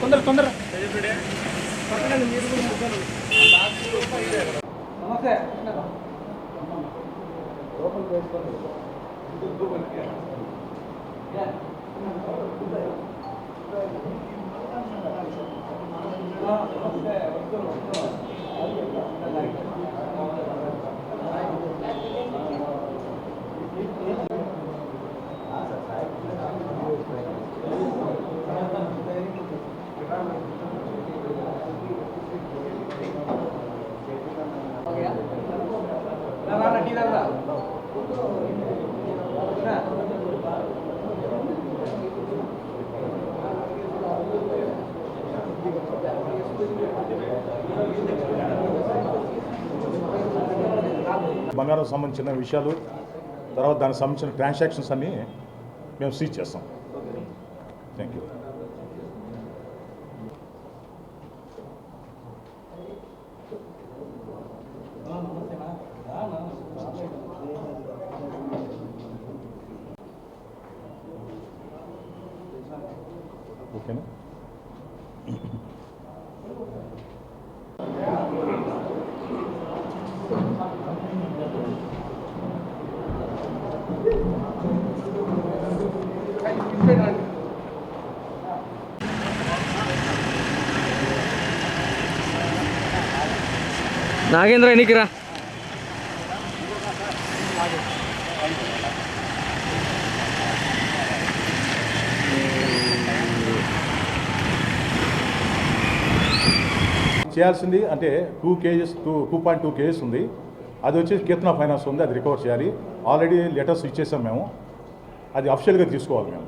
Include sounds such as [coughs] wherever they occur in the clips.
తొందర తొందర బంగారం సంబంధించిన విషయాలు తర్వాత దానికి సంబంధించిన ట్రాన్సాక్షన్స్ అన్నీ మేము సీజ్ చేస్తాం. థ్యాంక్ యూ నాగేంద్ర ఎన్నికి చేయాల్సింది అంటే two kgs two two point two kgs ఉంది. అది వచ్చి కీర్తన ఫైనాన్స్ ఉంది అది రికవర్ చేయాలి. ఆల్రెడీ లెటర్స్ ఇచ్చేసాం మేము. అది అఫిషియల్గా తీసుకోవాలి మేము.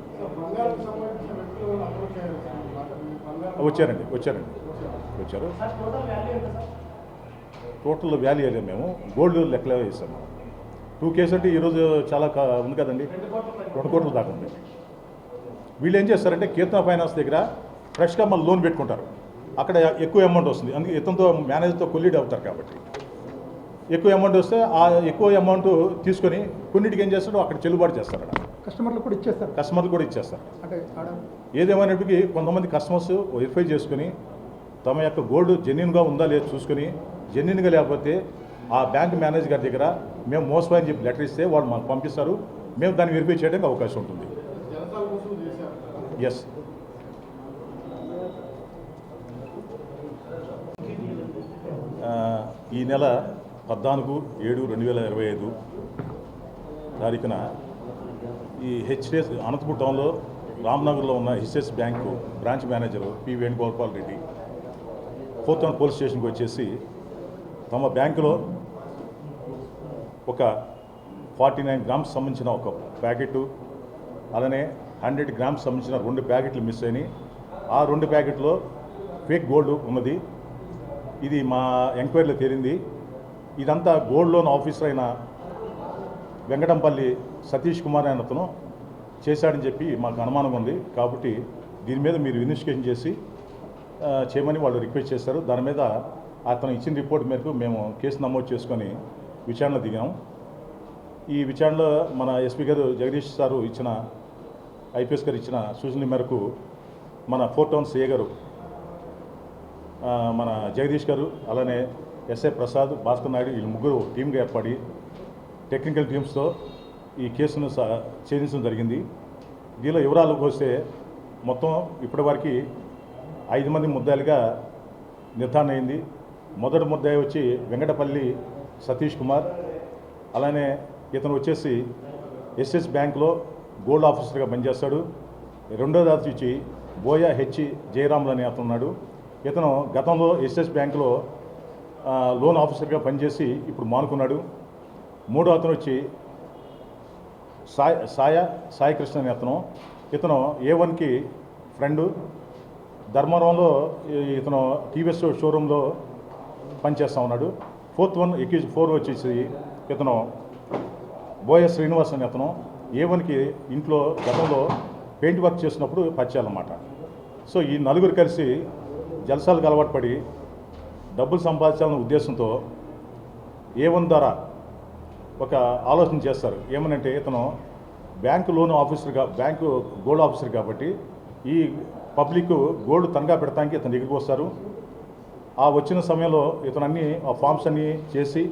వచ్చారండి వచ్చారండి. వచ్చారు. టోటల్ వాల్యూ వేయలేదు మేము? గోల్డ్ లెక్కలో వేసాము టూ కేసు అంటే ఈరోజు చాలా కా- ఉంది కదండి? రెండు కోట్ల దాకా ఉంది. వీళ్ళు ఏం చేస్తారంటే కీర్తన ఫైనాన్స్ దగ్గర ఫ్రెష్గా మళ్ళీ లోన్ పెట్టుకుంటారు. అక్కడ ఎక్కువ అమౌంట్ వస్తుంది. అందుకే ఇతనితో మేనేజర్తో కొల్లీడ్ అవుతారు కాబట్టి. ఎక్కువ అమౌంట్ వస్తే ఆ ఎక్కువ అమౌంట్ తీసుకొని కొన్నిటికి ఏం చేస్తాడో అక్కడ చెల్లుబాటు చేస్తారు అక్కడ. కస్టమర్లు కూడా ఇచ్చేస్తారు. కస్టమర్లు కూడా ఇచ్చేస్తారు. అంటే ఏదేమైనప్పటికీ కొంతమంది కస్టమర్స్ వెరిఫై చేసుకుని తమ యొక్క గోల్డ్ జెన్యున్గా ఉందా లేదా చూసుకొని జెన్యున్గా లేకపోతే ఆ బ్యాంక్ మేనేజర్ గారి దగ్గర మేము మోసపోయని చెప్పి లెటర్ ఇస్తే వాళ్ళు మాకు పంపిస్తారు. మేము దాన్ని వెరిఫై చేయడానికి అవకాశం ఉంటుంది. ఎస్ ఈ నెల పద్నాలుగు ఏడు రెండు వేల ఇరవై ఐదు తారీఖున ఈ హెచ్డిఎస్ అనంతపూర్ టౌన్లో రామ్నగర్లో ఉన్న HDFC bank branch manager P Venugopal Reddy fourth town police స్టేషన్కి వచ్చేసి తమ బ్యాంకులో ఒక ఫార్టీ నైన్ గ్రామ్స్ సంబంధించిన ఒక ప్యాకెట్ అలానే హండ్రెడ్ గ్రామ్స్ సంబంధించిన రెండు ప్యాకెట్లు మిస్ అయినాయి. ఆ రెండు ప్యాకెట్లో ఫేక్ గోల్డ్ ఉన్నది. ఇది మా ఎంక్వైరీలో తేలింది. ఇదంతా గోల్డ్ లోన్ ఆఫీసర్ అయిన వెంకటంపల్లి సతీష్ కుమార్ అనే అతను చేశాడని చెప్పి మాకు అనుమానం ఉంది. కాబట్టి దీని మీద మీరు ఇన్వెస్టిగేషన్ చేసి చేయమని వాళ్ళు రిక్వెస్ట్ చేశారు. దాని మీద అతను ఇచ్చిన రిపోర్ట్ మేరకు మేము కేసు నమోదు చేసుకొని విచారణ దిగాం. ఈ విచారణలో మన ఎస్పీ గారు జగదీష్ సారు ఇచ్చిన ఐపీఎస్ గారు ఇచ్చిన సూచనల మేరకు మన ఫోర్ టౌన్ సిఏ గారు మన జగదీష్ గారు అలానే ఎస్ఐ ప్రసాద్ భాస్కర్ నాయుడు వీళ్ళు ముగ్గురు టీమ్గా ఏర్పడి టెక్నికల్ టీమ్స్తో ఈ కేసును ఛేదించడం జరిగింది. దీనిలో వివరాలకు వస్తే మొత్తం ఇప్పటివరకు ఐదు మంది ముద్దాయిలుగా నిర్ధారణ అయింది. మొదటి ముద్దాయి వచ్చి వెంకటపల్లి సతీష్ కుమార్ అలానే ఇతను వచ్చేసి ఎస్ఎస్ బ్యాంక్లో గోల్డ్ ఆఫీసర్గా పనిచేస్తాడు. రెండో దాతి వచ్చి బోయా హెచ్ జయరాములు అని అతను ఉన్నాడు. ఇతను గతంలో ఎస్ఎస్ బ్యాంకులో లోన్ ఆఫీసర్గా పనిచేసి ఇప్పుడు మానుకున్నాడు. మూడో అతను వచ్చి సాయ సాయ సాయికృష్ణ అనే అతను. ఇతను ఏ వన్కి ఫ్రెండు. ధర్మవరంలో ఇతను టీవీఎస్ షోరూంలో పనిచేస్తూ ఉన్నాడు. ఫోర్త్ వన్ ఎక్యూజ్ ఫోర్ వచ్చేసి ఇతను బోయ శ్రీనివాస్ అనే అతను. ఏ వన్కి ఇంట్లో గతంలో పెయింట్ వర్క్ చేసినప్పుడు పరిచయాలన్నమాట. సో ఈ నలుగురు కలిసి జలసాలకు అలవాటు పడి డబ్బులు సంపాదించాలనే ఉద్దేశంతో ఏ వన్ ద్వారా ఒక ఆలోచన చేస్తారు. ఏమనంటే ఇతను బ్యాంకు లోన్ ఆఫీసర్గా బ్యాంకు గోల్డ్ ఆఫీసర్ కాబట్టి ఈ పబ్లిక్ గోల్డ్ తనగా పెడతానికి ఇతను దగ్గరికి వస్తారు. ఆ వచ్చిన సమయంలో ఇతను అన్ని ఆ ఫామ్స్ అన్నీ చేసి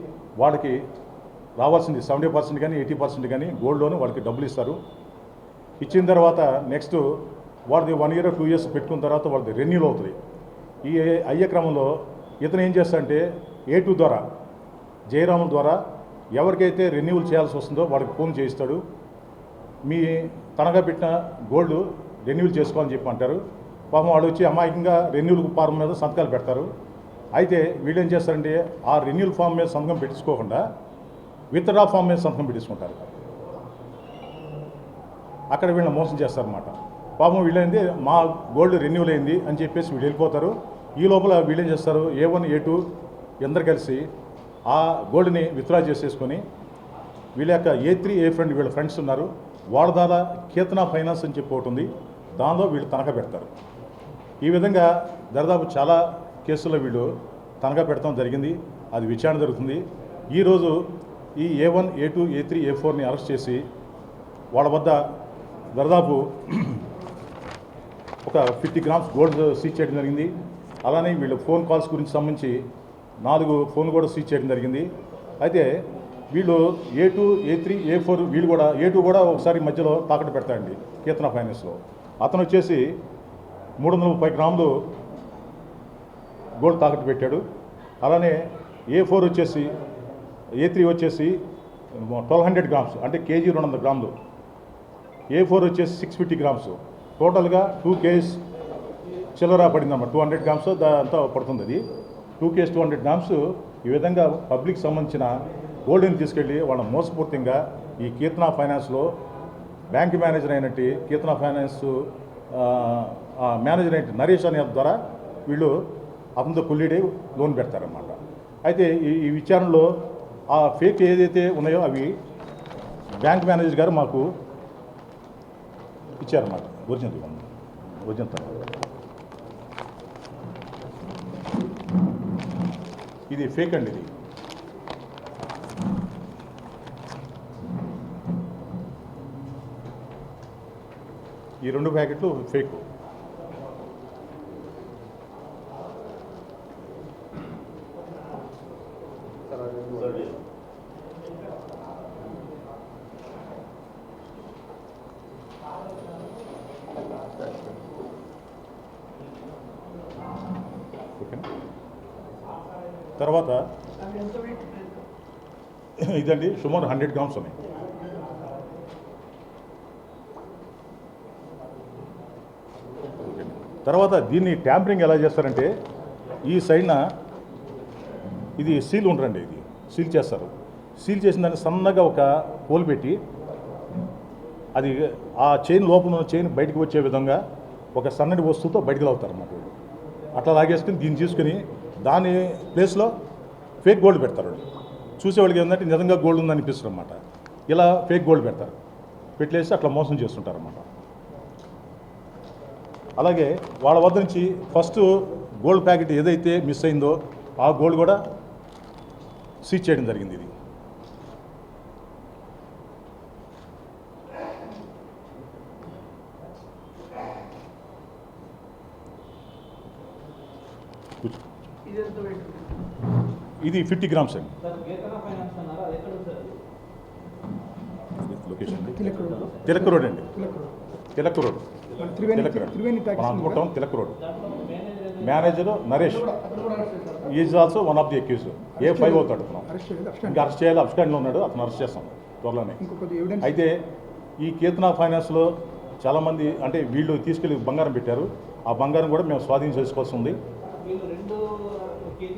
వాడికి రావాల్సింది సెవెంటీ పర్సెంట్ కానీ ఎయిటీ పర్సెంట్ కానీ గోల్డ్ లోన్ వాళ్ళకి డబ్బులు ఇస్తారు. ఇచ్చిన తర్వాత నెక్స్ట్ వాడిది వన్ ఇయర్ టూ ఇయర్స్ పెట్టుకున్న తర్వాత వాళ్ళది రెన్యూల్ అవుతుంది. ఈ అయ్యే క్రమంలో ఇతను ఏం చేస్తాడంటే ఏ టూ ద్వారా జయరాముల ద్వారా ఎవరికైతే రెన్యూవల్ చేయాల్సి వస్తుందో వాడికి ఫోన్ చేయిస్తాడు. మీ తనగా పెట్టిన గోల్డ్ రెన్యువల్ చేసుకోవాలని చెప్పి అంటారు. పాపం వాడు వచ్చి అమాయకంగా రెన్యువల్ ఫార్మ్ మీద సంతకాలు పెడతారు. అయితే వీళ్ళు ఏం చేస్తారంటే ఆ రెన్యువల్ ఫామ్ మీద సంతకం పెట్టించుకోకుండా విత్డ్రా ఫామ్ మీద సంతకం పెట్టించుకుంటారు. అక్కడ వీళ్ళని మోసం చేస్తారన్నమాట. పాపం వీళ్ళైంది మా గోల్డ్ రెన్యువల్ అయింది అని చెప్పేసి వీళ్ళు వెళ్ళిపోతారు. ఈ లోపల వీళ్ళు ఏం చేస్తారు? ఏ వన్ ఏ టూ అందరు కలిసి ఆ గోల్డ్ని విత్డ్రా చేసేసుకొని వీళ్ళ యొక్క ఏ త్రీ ఏ ఫ్రెండ్ వీళ్ళ ఫ్రెండ్స్ ఉన్నారు. వాళ్ళ ద్వారా కేతనా ఫైనాన్స్ అని చెప్పి ఒకటి ఉంది. దానిలో వీళ్ళు తనఖా పెడతారు. ఈ విధంగా దాదాపు చాలా కేసుల్లో వీళ్ళు తనఖా పెడతాం జరిగింది. అది విచారణ జరుగుతుంది. ఈరోజు ఈ A one A two A three A ఫోర్ని arrest చేసి వాళ్ళ వద్ద దాదాపు ఒక ఫిఫ్టీ గ్రామ్స్ గోల్డ్ సీజ్ చేయడం జరిగింది. అలానే వీళ్ళు ఫోన్ కాల్స్ గురించి సంబంధించి నాలుగు ఫోన్ కూడా స్విచ్ చేయడం జరిగింది. అయితే వీళ్ళు A two A three A four వీళ్ళు కూడా ఏ టూ కూడా ఒకసారి మధ్యలో తాకట్టు పెడతాడండి కీర్తన ఫైనాన్స్లో. అతను వచ్చేసి మూడు వందల ముప్పై గ్రాములు గోల్డ్ తాకట్టు పెట్టాడు. అలానే ఏ ఫోర్ వచ్చేసి ఏ త్రీ వచ్చేసి ట్వెల్వ్ హండ్రెడ్ గ్రామ్స్ అంటే కేజీ రెండు వందల గ్రాములు. ఏ ఫోర్ వచ్చేసి సిక్స్ ఫిఫ్టీ గ్రామ్స్. టోటల్గా టూ కేజీస్ చిల్లర పడిందన్నమాట టూ హండ్రెడ్ గ్రామ్స్ దాంతో పడుతుంది అది. Two kgs two hundred grams ఈ విధంగా పబ్లిక్ సంబంధించిన గోల్డ్ని తీసుకెళ్ళి వాళ్ళ మోసపూర్తిగా ఈ కీర్తన ఫైనాన్స్లో బ్యాంక్ మేనేజర్ అయినట్టు కీర్తన ఫైనాన్స్ ఆ, మేనేజర్ అయినట్టు నరేష్ అనే ద్వారా వీళ్ళు అతనితో కొల్లిడే లోన్ పెడతారన్నమాట. అయితే ఈ ఈ విచారణలో ఆ ఫేక్ ఏదైతే ఉన్నాయో అవి బ్యాంక్ మేనేజర్ గారు మాకు ఇచ్చారన్నమాట. ఒరిజినల్ ఇవ్వండి ఒరిజినల్ ఇది ఫేక్ అండి ఇది. ఈ రెండు ప్యాకెట్లు ఫేక్ తర్వాత [coughs] ఇదండి సుమారు హండ్రెడ్ గ్రామ్స్ ఉన్నాయి. తర్వాత దీన్ని ట్యాంపరింగ్ ఎలా చేస్తారంటే ఈ సైడ్న ఇది సీల్ ఉండరండి ఇది సీల్ చేస్తారు. సీల్ చేసిన దాన్ని సన్నగా ఒక హోల్ పెట్టి అది ఆ చైన్ లోపల ఉన్న చైన్ బయటకు వచ్చే విధంగా ఒక సన్నటి వస్తువుతో బయటకు లాగుతారు అన్నమాట అట్లా లాగేసుకుని దీన్ని తీసుకుని దాని ప్లేస్లో ఫేక్ గోల్డ్ పెడతారు. చూసేవాళ్ళకి ఏంటంటే నిజంగా గోల్డ్ ఉందని అనిపిస్తుంది అనమాట ఇలా ఫేక్ గోల్డ్ పెడతారు. పెట్టేసి అట్లా మోసం చేస్తుంటారు అనమాట అలాగే వాళ్ళ వద్ద నుంచి ఫస్ట్ గోల్డ్ ప్యాకెట్ ఏదైతే మిస్ అయిందో ఆ గోల్డ్ కూడా సీజ్ చేయడం జరిగింది ఇది. కూర్చో. ఇది ఫిఫ్టీ గ్రామ్స్ అండి. సార్ గీతన ఫైనాన్స్ అన్నారు? అది ఎక్కడ ఉంది సార్ లొకేషన్ తిలక్ రోడ్. అండి. Tilak road. Tilak road. Triveni Tilak road. Manager Naresh. Is also one of the accused A five అవుతాడు అతను? ఇంకా అరెస్ట్ చేయాలి. అబ్స్టాండ్లో ఉన్నాడు. అతను అరెస్ట్ చేస్తాం. త్వరలోనే. అయితే ఈ కీర్తన ఫైనాన్స్లో చాలామంది అంటే వీళ్ళు తీసుకెళ్ళి బంగారం పెట్టారు. ఆ బంగారం కూడా మేము స్వాధీనం చేసుకోవాల్సి ఉంది. ¿Quién